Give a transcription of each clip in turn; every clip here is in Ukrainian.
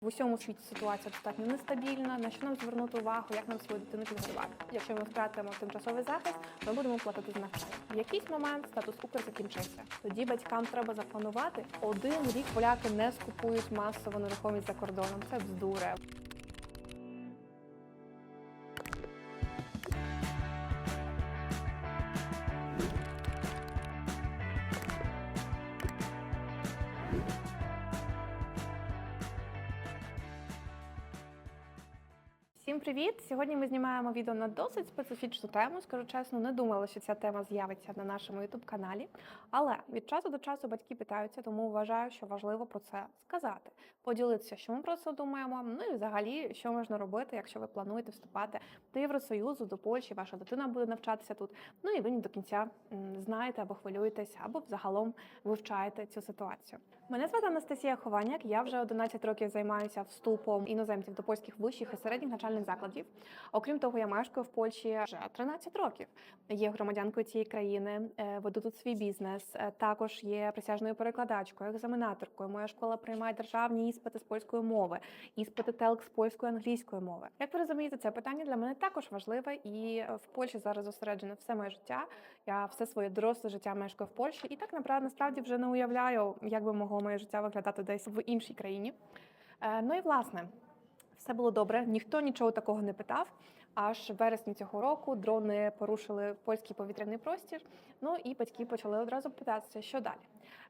В усьому світі ситуація достатньо нестабільна. На що нам звернути увагу, як нам свою дитину підготувати? Якщо ми втратимо тимчасовий захист, ми будемо платити навчання. В якийсь момент статус Укр закінчиться. Тоді батькам треба запланувати. Один рік поляки не скупують масово нерухомість за кордоном. Це бздуре. Сьогодні ми знімаємо відео на досить специфічну тему. Скажу чесно, не думала, що ця тема з'явиться на нашому youtube каналі. Але від часу до часу батьки питаються, тому вважаю, що важливо про це сказати, поділитися, що ми про це думаємо. Ну і взагалі, що можна робити, якщо ви плануєте вступати до Євросоюзу, до Польщі, ваша дитина буде навчатися тут. Ну і ви не до кінця знаєте або хвилюєтесь, або взагалом вивчаєте цю ситуацію. Мене звати Анастасія Хованяк. Я вже 11 років займаюся вступом іноземців до польських вищих і середніх навчальних закладів. Окрім того, я мешкаю в Польщі вже 13 років. Є громадянкою цієї країни, е, веду тут свій бізнес. е, Також є присяжною перекладачкою, екзаменаторкою. Моя школа приймає державні іспити з польської мови, іспити ТЕЛК з польської англійської мови. Як ви розумієте, це питання для мене також важливе, і е, в Польщі зараз зосереджене все моє життя. Я все своє доросле життя мешкаю в Польщі, і так насправді вже не уявляю, як би могло моє життя виглядати десь в іншій країні. Ну і власне. Все було добре, ніхто нічого такого не питав. Аж в вересні цього року дрони порушили польський повітряний простір. Ну і батьки почали одразу питатися, що далі.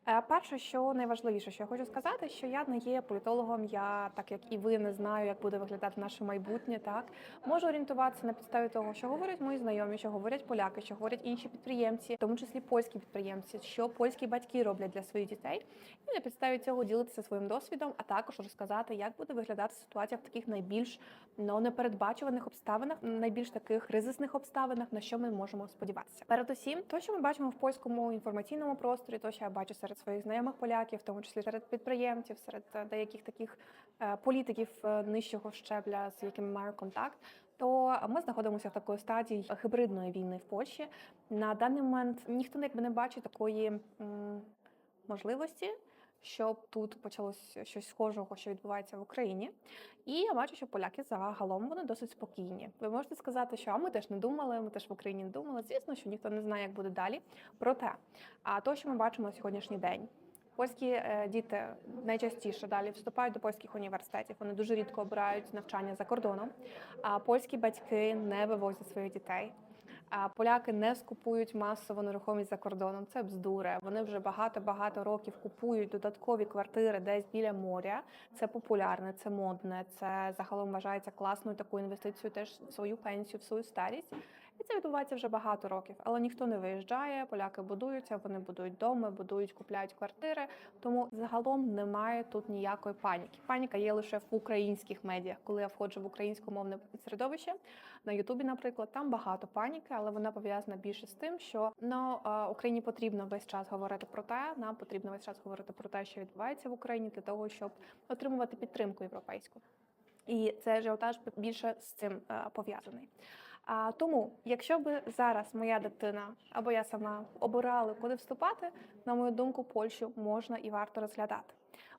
Е, Перше, що найважливіше, що я хочу сказати, що я не є політологом. Я, так як і ви, не знаю, як буде виглядати наше майбутнє. Так можу орієнтуватися на підставі того, що говорять мої знайомі, що говорять поляки, що говорять інші підприємці, в тому числі польські підприємці, що польські батьки роблять для своїх дітей, і на підставі цього ділитися своїм досвідом, а також розказати, як буде виглядати ситуація в таких найбільш ну, непередбачуваних обставинах, найбільш таких кризисних обставинах, на що ми можемо сподіватися. Передусім, то, що ми бачимо в польському інформаційному просторі, то що я бачу серед своїх знайомих поляків, в тому числі серед підприємців, серед е, деяких таких е, політиків е, нижчого щебля, з якими маю контакт. То ми знаходимося в такої стадії гібридної війни в Польщі. На даний момент ніхто якби не бачить такої можливості, щоб тут почалося щось схожого, що відбувається в Україні. І я бачу, що поляки загалом вони досить спокійні. Ви можете сказати, що а ми теж не думали, ми теж в Україні не думали. Звісно, що ніхто не знає, як буде далі. Проте, а то, що ми бачимо на сьогоднішній день. Польські е, діти найчастіше далі вступають до польських університетів. Вони дуже рідко обирають навчання за кордоном. А польські батьки не вивозять своїх дітей. А поляки не скупують масово нерухомість за кордоном. Це бздуре. Вони вже багато-багато років купують додаткові квартири десь біля моря. Це популярне, це модне. Це загалом вважається класною такою інвестицією теж в свою пенсію, в свою старість. І це відбувається вже багато років. Але ніхто не виїжджає. Поляки будуються, вони будують доми, будують, купляють квартири. Тому загалом немає тут ніякої паніки. Паніка є лише в українських медіях. Коли я входжу в українськомовне середовище на Ютубі, наприклад, там багато паніки, але вона пов'язана більше з тим, що ну Україні потрібно весь час говорити про те, нам потрібно весь час говорити про те, що відбувається в Україні, для того, щоб отримувати підтримку європейську. І цей ажіотаж більше з цим е, пов'язаний. А тому, якщо би зараз моя дитина або я сама обирали, куди вступати, на мою думку, Польщу можна і варто розглядати.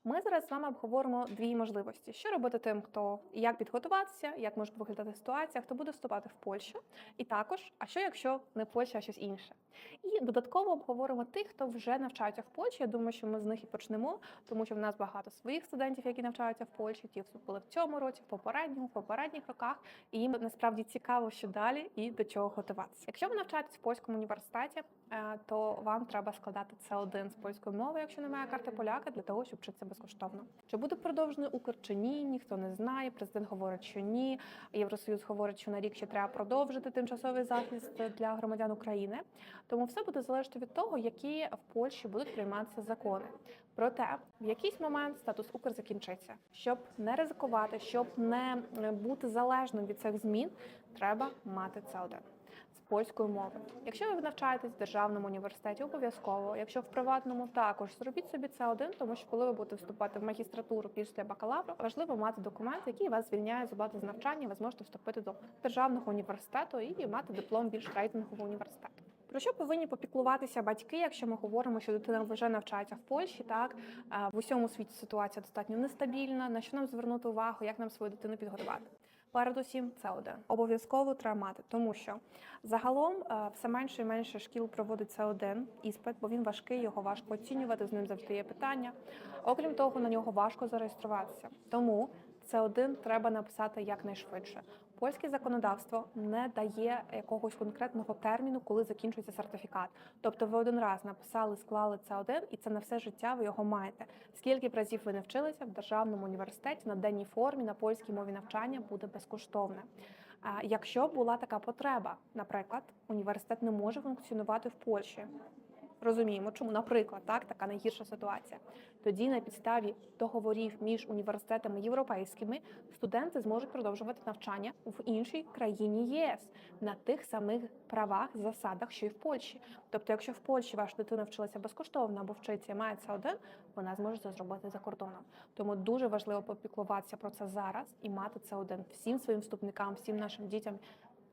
Ми зараз з вами обговоримо дві можливості: що робити тим, хто як підготуватися, як може виглядати ситуація, хто буде вступати в Польщу, і також, а що якщо не Польща, а щось інше. І додатково обговоримо тих, хто вже навчаються в Польщі. Я думаю, що ми з них і почнемо, тому що в нас багато своїх студентів, які навчаються в Польщі, ті вступили в цьому році, в попередньому, в попередніх роках, і їм насправді цікаво, що далі і до чого готуватися. Якщо ви навчаєтесь в польському університеті, е, то вам треба складати це один з польської мови, якщо немає карти поляка, для того, щоб вчитися безкоштовно. Чи буде продовжений Укр чи ні, ніхто не знає. Президент говорить, що ні. Євросоюз говорить, що на рік ще треба продовжити тимчасовий захист для громадян України. Тому все буде залежати від того, які в Польщі будуть прийматися закони. Проте в якийсь момент статус Укр закінчиться. Щоб не ризикувати, щоб не бути залежним від цих змін, треба мати це один. Польської мови. Якщо ви навчаєтесь в державному університеті, обов'язково. Якщо в приватному також зробіть собі це один, тому що коли ви будете вступати в магістратуру після бакалавру, важливо мати документ, який вас звільняє з оплати з навчання. Ви зможете вступити до державного університету і мати диплом більш рейтингового університету. Про що повинні попіклуватися батьки, якщо ми говоримо, що дитина вже навчається в Польщі? Так Е, в усьому світі ситуація достатньо нестабільна. На що нам звернути увагу, як нам свою дитину підготувати? Передусім, це один обов'язково треба мати, тому що загалом е, все менше і менше шкіл проводить це один іспит, бо він важкий, його важко оцінювати. З ним завжди є питання. Окрім того, на нього важко зареєструватися. Тому це один треба написати якнайшвидше. Польське законодавство не дає якогось конкретного терміну, коли закінчується сертифікат. Тобто, ви один раз написали, склали це один, і це на все життя ви його маєте. Скільки б разів ви не вчилися в державному університеті на денній формі на польській мові навчання буде безкоштовне. Якщо була така потреба, наприклад, університет не може функціонувати в Польщі. Розуміємо, чому, наприклад, так така найгірша ситуація. Тоді на підставі договорів між університетами європейськими студенти зможуть продовжувати навчання в іншій країні ЄС на тих самих правах, засадах, що й в Польщі. Тобто, якщо в Польщі ваша дитина вчилася безкоштовно або вчиться і має один, вона зможе це зробити за кордоном. Тому дуже важливо попіклуватися про це зараз і мати це один всім своїм вступникам, всім нашим дітям.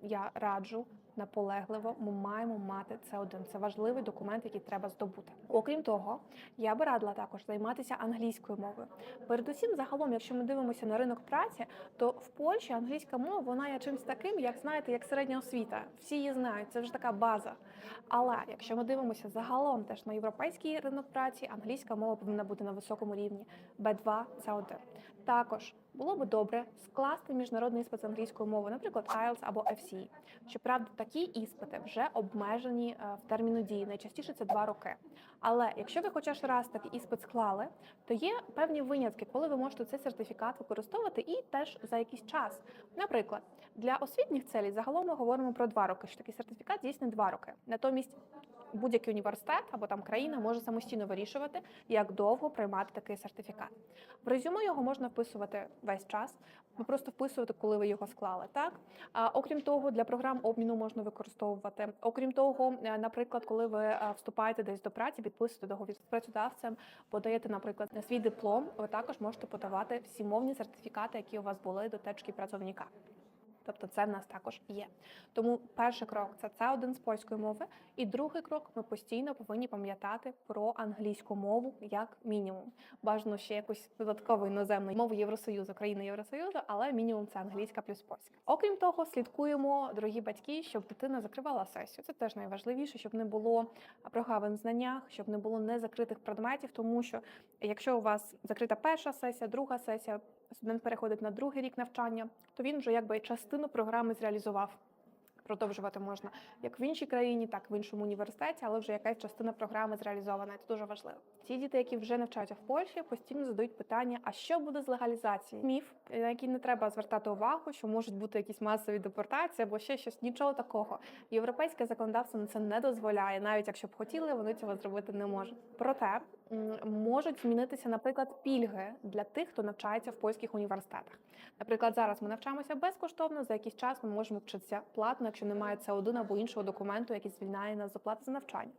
Я раджу наполегливо. Ми маємо мати це один. Це важливий документ, який треба здобути. Окрім того, я би радила також займатися англійською мовою. Передусім, загалом, якщо ми дивимося на ринок праці, то в Польщі англійська мова вона є чимось таким, як знаєте, як середня освіта. Всі її знають, це вже така база. Але якщо ми дивимося загалом теж на європейський ринок праці, англійська мова повинна бути на високому рівні. Б2 це один. Також було би добре скласти міжнародний іспит з англійської мови, наприклад, IELTS або FCE. Щоправда, такі іспити вже обмежені е, в терміну дії. Найчастіше це два роки. Але якщо ви хоча ж раз такий іспит склали, то є певні винятки, коли ви можете цей сертифікат використовувати і теж за якийсь час. Наприклад, для освітніх целей загалом ми говоримо про два роки. Що такий сертифікат дійсний два роки. Натомість будь-який університет або там країна може самостійно вирішувати, як довго приймати такий сертифікат. В резюме його можна вписувати весь час. Просто вписувати, коли ви його склали. Так а, окрім того, для програм обміну можна використовувати. Окрім того, е, наприклад, коли ви е, вступаєте десь до праці, підписуєте договір з працедавцем, подаєте, наприклад, свій диплом. Ви також можете подавати всі мовні сертифікати, які у вас були до течки працівника. Тобто це в нас також є. Тому перший крок це це один з польської мови, і другий крок ми постійно повинні пам'ятати про англійську мову як мінімум. Бажано ще якусь додаткову іноземну мову Євросоюзу, країни Євросоюзу, але мінімум це англійська плюс польська. Окрім того, слідкуємо, дорогі батьки, щоб дитина закривала сесію. Це теж найважливіше, щоб не було прогавин в знаннях, щоб не було незакритих предметів, тому що якщо у вас закрита перша сесія, друга сесія, студент переходить на другий рік навчання, то він вже якби частину програми зреалізував. Продовжувати можна як в іншій країні, так і в іншому університеті, але вже якась частина програми зреалізована. Це дуже важливо. Ті діти, які вже навчаються в Польщі, постійно задають питання: а що буде з легалізацією? Міф, на який не треба звертати увагу, що можуть бути якісь масові депортації або ще щось. Нічого такого. Європейське законодавство на це не дозволяє, навіть якщо б хотіли, вони цього зробити не можуть. Проте можуть змінитися, наприклад, пільги для тих, хто навчається в польських університетах. Наприклад, зараз ми навчаємося безкоштовно. За якийсь час ми можемо вчитися платно, якщо немає це один або іншого документу, який звільняє нас з оплати за навчання.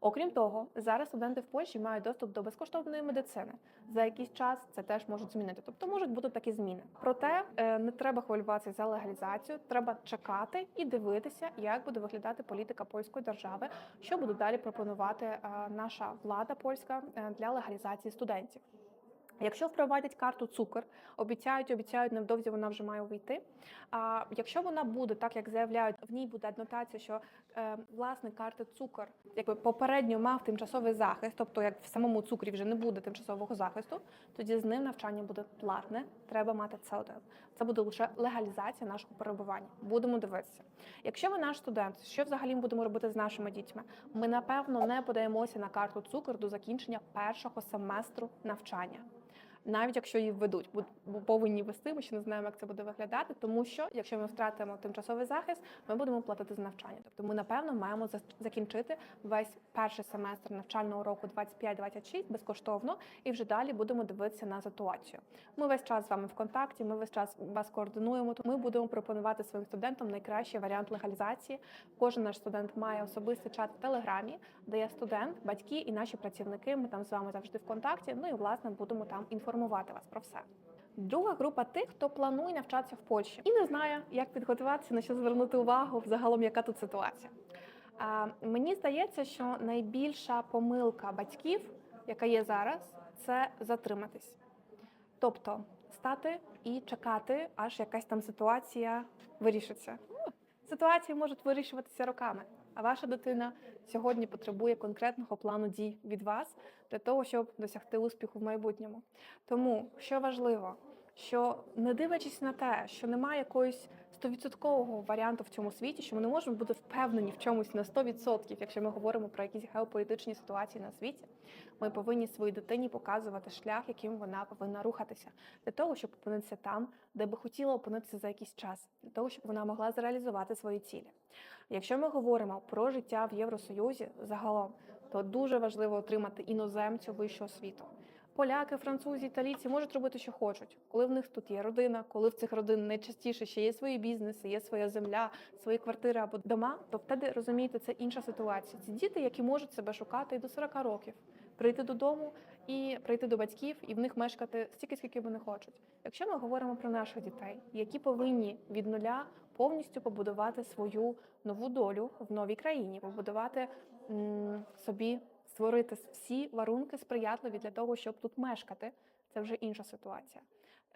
Окрім того, зараз студенти в Польщі мають доступ до безкоштовної медицини. За якийсь час це теж можуть змінити. Тобто можуть бути такі зміни. Проте е, не треба хвилюватися за легалізацію. Треба чекати і дивитися, як буде виглядати політика польської держави, що буде далі пропонувати е, наша влада польська е, для легалізації студентів. Якщо впровадять карту цукор, обіцяють, обіцяють, невдовзі вона вже має увійти. А якщо вона буде так, як заявляють, в ній буде анотація, що власник карти цукор якби попередньо мав тимчасовий захист, тобто як в самому цукрі вже не буде тимчасового захисту, тоді з ним навчання буде платне. Треба мати це один. Це буде лише легалізація нашого перебування. Будемо дивитися. Якщо ви наш студент, що взагалі будемо робити з нашими дітьми? Ми напевно не подаємося на карту цукор до закінчення першого семестру навчання навіть якщо її введуть, бо повинні вести. Ми ще не знаємо, як це буде виглядати. Тому що якщо ми втратимо тимчасовий захист, ми будемо платити за навчання. Тобто ми напевно маємо закінчити весь перший семестр навчального року 25-26 безкоштовно, і вже далі будемо дивитися на ситуацію. Ми весь час з вами в контакті. Ми весь час вас координуємо. Ми будемо пропонувати своїм студентам найкращий варіант легалізації. Кожен наш студент має особистий чат в телеграмі, де є студент, батьки і наші працівники. Ми там з вами завжди в контакті. Ну і власне будемо там інформувати вас про все. Друга група тих, хто планує навчатися в Польщі і не знає, як підготуватися, на що звернути увагу, взагалом, яка тут ситуація. А, Мені здається, що найбільша помилка батьків, яка є зараз, це затриматись. Тобто стати і чекати, аж якась там ситуація вирішиться. Ну, Ситуації можуть вирішуватися роками, а ваша дитина сьогодні потребує конкретного плану дій від вас для того, щоб досягти успіху в майбутньому. Тому що важливо, що не дивлячись на те, що немає якоїсь стовідсоткового варіанту в цьому світі, що ми не можемо бути впевнені в чомусь на 100%, якщо ми говоримо про якісь геополітичні ситуації на світі, ми повинні своїй дитині показувати шлях, яким вона повинна рухатися, для того, щоб опинитися там, де би хотіла опинитися за якийсь час, для того, щоб вона могла зреалізувати свої цілі. Якщо ми говоримо про життя в Євросоюзі загалом, то дуже важливо отримати іноземцю вищу освіту. Поляки, французи, італійці можуть робити, що хочуть, коли в них тут є родина, коли в цих родин найчастіше ще є свої бізнеси, є своя земля, свої квартири або дома. То втеді розумієте, це інша ситуація. Це діти, які можуть себе шукати і до 40 років, прийти додому і прийти до батьків, і в них мешкати стільки, скільки вони хочуть. Якщо ми говоримо про наших дітей, які повинні від нуля повністю побудувати свою нову долю в новій країні, побудувати собі створити всі варунки сприятливі для того, щоб тут мешкати. Це вже інша ситуація.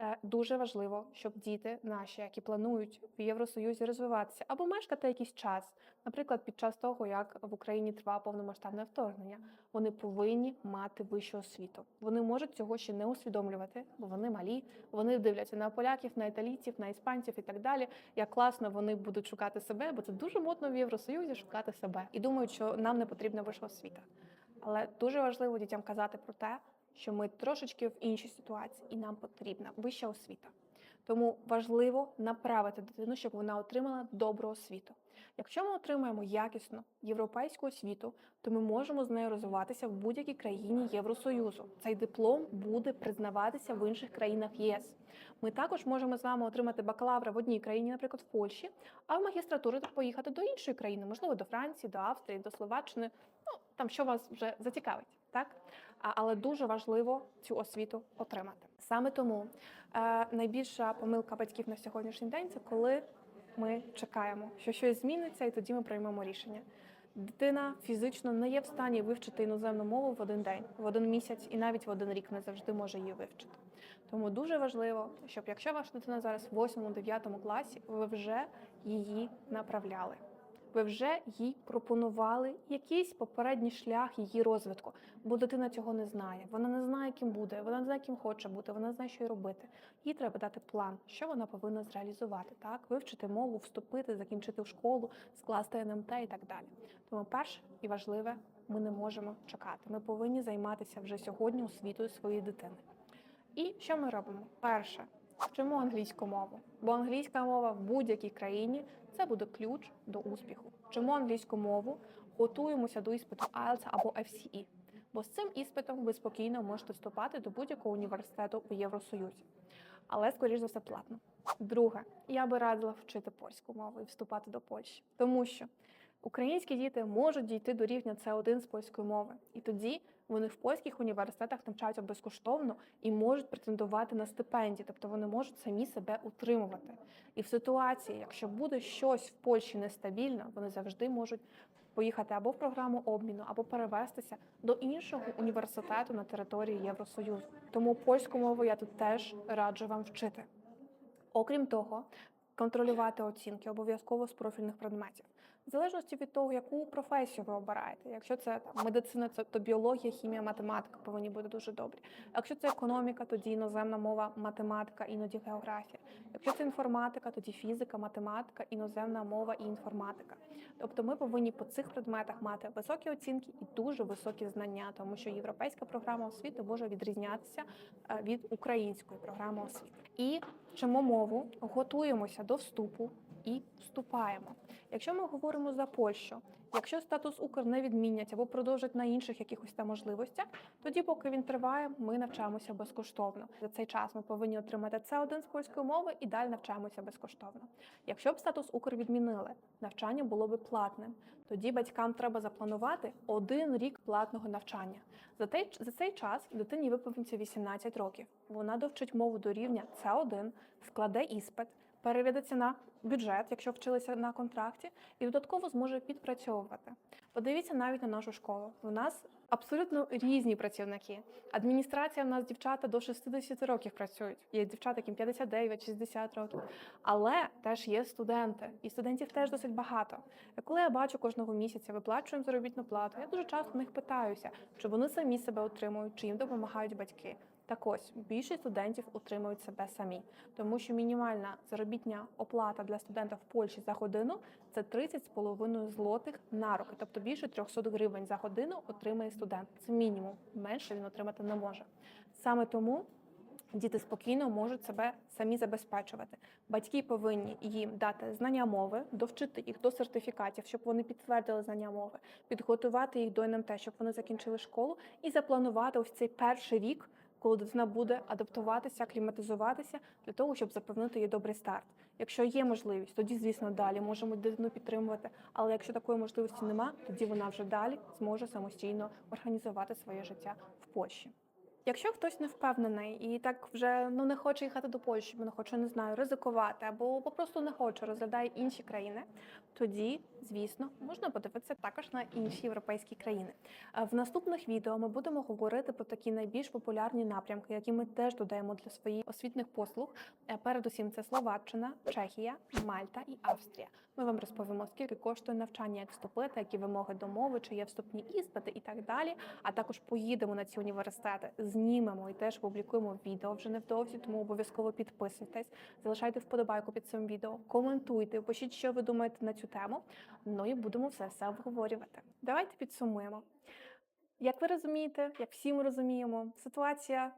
Е, Дуже важливо, щоб діти наші, які планують в Євросоюзі розвиватися або мешкати якийсь час, наприклад, під час того, як в Україні триває повномасштабне вторгнення, вони повинні мати вищу освіту. Вони можуть цього ще не усвідомлювати, бо вони малі. Вони дивляться на поляків, на італійців, на іспанців і так далі. Як класно вони будуть шукати себе, бо це дуже модно в Євросоюзі шукати себе і думають, що нам не потрібна вища освіта. Але дуже важливо дітям казати про те, що ми трошечки в іншій ситуації, і нам потрібна вища освіта. Тому важливо направити дитину, щоб вона отримала добру освіту. Якщо ми отримаємо якісну європейську освіту, то ми можемо з нею розвиватися в будь-якій країні Євросоюзу. Цей диплом буде признаватися в інших країнах ЄС. Ми також можемо з вами отримати бакалавра в одній країні, наприклад, в Польщі, а в магістратуру поїхати до іншої країни, можливо, до Франції, до Австрії, до Словаччини. Ну там що вас вже зацікавить, так? Але дуже важливо цю освіту отримати. Саме тому е, найбільша помилка батьків на сьогоднішній день це коли ми чекаємо, що щось зміниться, і тоді ми приймемо рішення. Дитина фізично не є в стані вивчити іноземну мову в один день, в один місяць і навіть в один рік не завжди може її вивчити. Тому дуже важливо, щоб якщо ваша дитина зараз в 8-9 класі, ви вже її направляли. Ви вже їй пропонували якийсь попередній шлях її розвитку, бо дитина цього не знає. Вона не знає, ким буде, вона не знає, ким хоче бути, вона не знає, що й робити. Їй треба дати план, що вона повинна зреалізувати, так вивчити мову, вступити, закінчити в школу, скласти НМТ і так далі. Тому перше і важливе, ми не можемо чекати. Ми повинні займатися вже сьогодні освітою своєї дитини. І що ми робимо? Перше, вчимо англійську мову, бо англійська мова в будь-якій країні це буде ключ до успіху. Чому англійську мову, готуємося до іспиту IELTS або FCE, бо з цим іспитом ви спокійно можете вступати до будь-якого університету у Євросоюзі. Але, скоріш за все, платно. Друге, я би радила вчити польську мову і вступати до Польщі, тому що українські діти можуть дійти до рівня С1 з польської мови, і тоді вони в польських університетах навчаються безкоштовно і можуть претендувати на стипендії, тобто вони можуть самі себе утримувати. І в ситуації, якщо буде щось в Польщі нестабільно, вони завжди можуть поїхати або в програму обміну, або перевестися до іншого університету на території Євросоюзу. Тому польську мову я тут теж раджу вам вчити. Окрім того, контролювати оцінки обов'язково з профільних предметів. В залежності від того, яку професію ви обираєте. Якщо це там, медицина, це то біологія, хімія, математика повинні бути дуже добрі. Якщо це економіка, тоді іноземна мова, математика, іноді географія. Якщо це інформатика, тоді фізика, математика, іноземна мова і інформатика. Тобто ми повинні по цих предметах мати високі оцінки і дуже високі знання, тому що європейська програма освіти може відрізнятися е, від української програми освіти. І вчимо мову, готуємося до вступу і вступаємо. Якщо ми говоримо за Польщу, якщо статус Укр не відмінять або продовжать на інших якихось там можливостях, тоді, поки він триває, ми навчаємося безкоштовно. За цей час ми повинні отримати С1 з польської мови і далі навчаємося безкоштовно. Якщо б статус Укр відмінили, навчання було б платним. Тоді батькам треба запланувати один рік платного навчання. За той, за цей час дитині виповниться 18 років. Вона довчить мову до рівня С1, складе іспит, переведеться на бюджет, якщо вчилися на контракті, і додатково зможе підпрацьовувати. Подивіться навіть на нашу школу. У нас абсолютно різні працівники. Адміністрація в нас дівчата до 60 років працюють. Є дівчата, яким 59-60 років. Але теж є студенти, і студентів теж досить багато. Коли я бачу кожного місяця, виплачуємо заробітну плату, я дуже часто в них питаюся, чи вони самі себе утримують, чи їм допомагають батьки. Так ось більшість студентів утримують себе самі, тому що мінімальна заробітня оплата для студента в Польщі за годину це 30,5 злотих на руки, тобто більше 300 гривень за годину отримує студент. Це мінімум. Менше він отримати не може. Саме тому діти спокійно можуть себе самі забезпечувати. Батьки повинні їм дати знання мови, довчити їх до сертифікатів, щоб вони підтвердили знання мови, підготувати їх до НМТ, щоб вони закінчили школу, і запланувати ось цей перший рік, коли дитина буде адаптуватися, акліматизуватися для того, щоб запевнити їй добрий старт. Якщо є можливість, тоді, звісно, далі можемо дитину підтримувати. Але якщо такої можливості нема, тоді вона вже далі зможе самостійно організувати своє життя в Польщі. Якщо хтось не впевнений і так вже ну не хоче їхати до Польщі, бо не хоче, не знаю, ризикувати або попросту не хоче, розглядає інші країни, тоді, звісно, можна подивитися також на інші європейські країни. Е, В наступних відео ми будемо говорити про такі найбільш популярні напрямки, які ми теж додаємо для своїх освітних послуг. Е, Передусім, це Словаччина, Чехія, Мальта і Австрія. Ми вам розповімо, скільки коштує навчання, як вступити, які вимоги до мови, чи є вступні іспити і так далі. А також поїдемо на ці університети, знімемо і теж публікуємо відео вже невдовзі, тому обов'язково підписуйтесь, залишайте вподобайку під цим відео, коментуйте, пишіть, що ви думаєте на цю тему. Ну і будемо все все обговорювати. Давайте підсумуємо. Як ви розумієте, як всі ми розуміємо, ситуація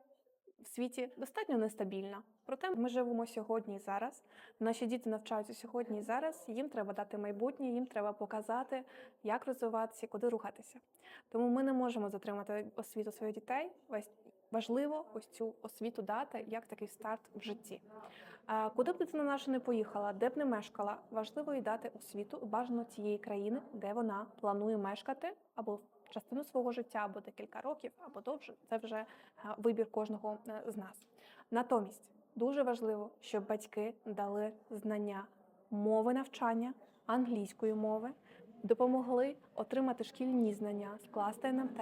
в світі достатньо нестабільна. Проте ми живемо сьогодні і зараз. Наші діти навчаються сьогодні і зараз. Їм треба дати майбутнє, їм треба показати, як розвиватися, куди рухатися. Тому ми не можемо затримати освіту своїх дітей. Важливо ось цю освіту дати як такий старт в житті. Куди б дитина наша не поїхала, де б не мешкала, важливо їй дати освіту бажано тієї країни, де вона планує мешкати або частину свого життя, або декілька років, або довше. Це вже вибір кожного е, з нас. Натомість дуже важливо, щоб батьки дали знання мови навчання, англійської мови, допомогли отримати шкільні знання, скласти НМТ,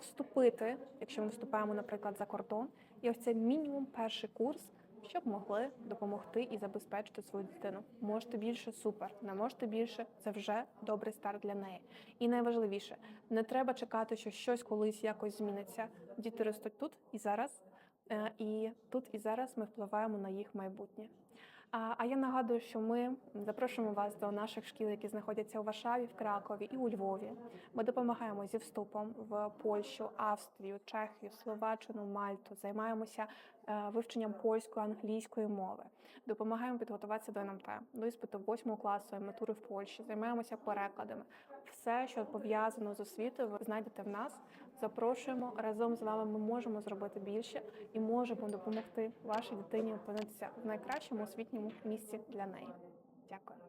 вступити, якщо ми вступаємо, наприклад, за кордон, і ось це мінімум перший курс, щоб могли допомогти і забезпечити свою дитину. Можете більше супер, не можете більше це вже добрий старт для неї. І найважливіше, не треба чекати, що щось колись якось зміниться. Діти ростуть тут і зараз, е, і тут і зараз ми впливаємо на їх майбутнє. А я нагадую, що ми запрошуємо вас до наших шкіл, які знаходяться у Варшаві, в Кракові і у Львові. Ми допомагаємо зі вступом в Польщу, Австрію, Чехію, Словаччину, Мальту. Займаємося е, вивченням польської, англійської мови. Допомагаємо підготуватися до НМТ, до іспиту 8 класу, матури в Польщі. Займаємося перекладами. Все, що пов'язано з освітою, ви знайдете в нас. Запрошуємо разом з вами. Ми можемо зробити більше і можемо допомогти вашій дитині опинитися в найкращому освітньому місці для неї. Дякую.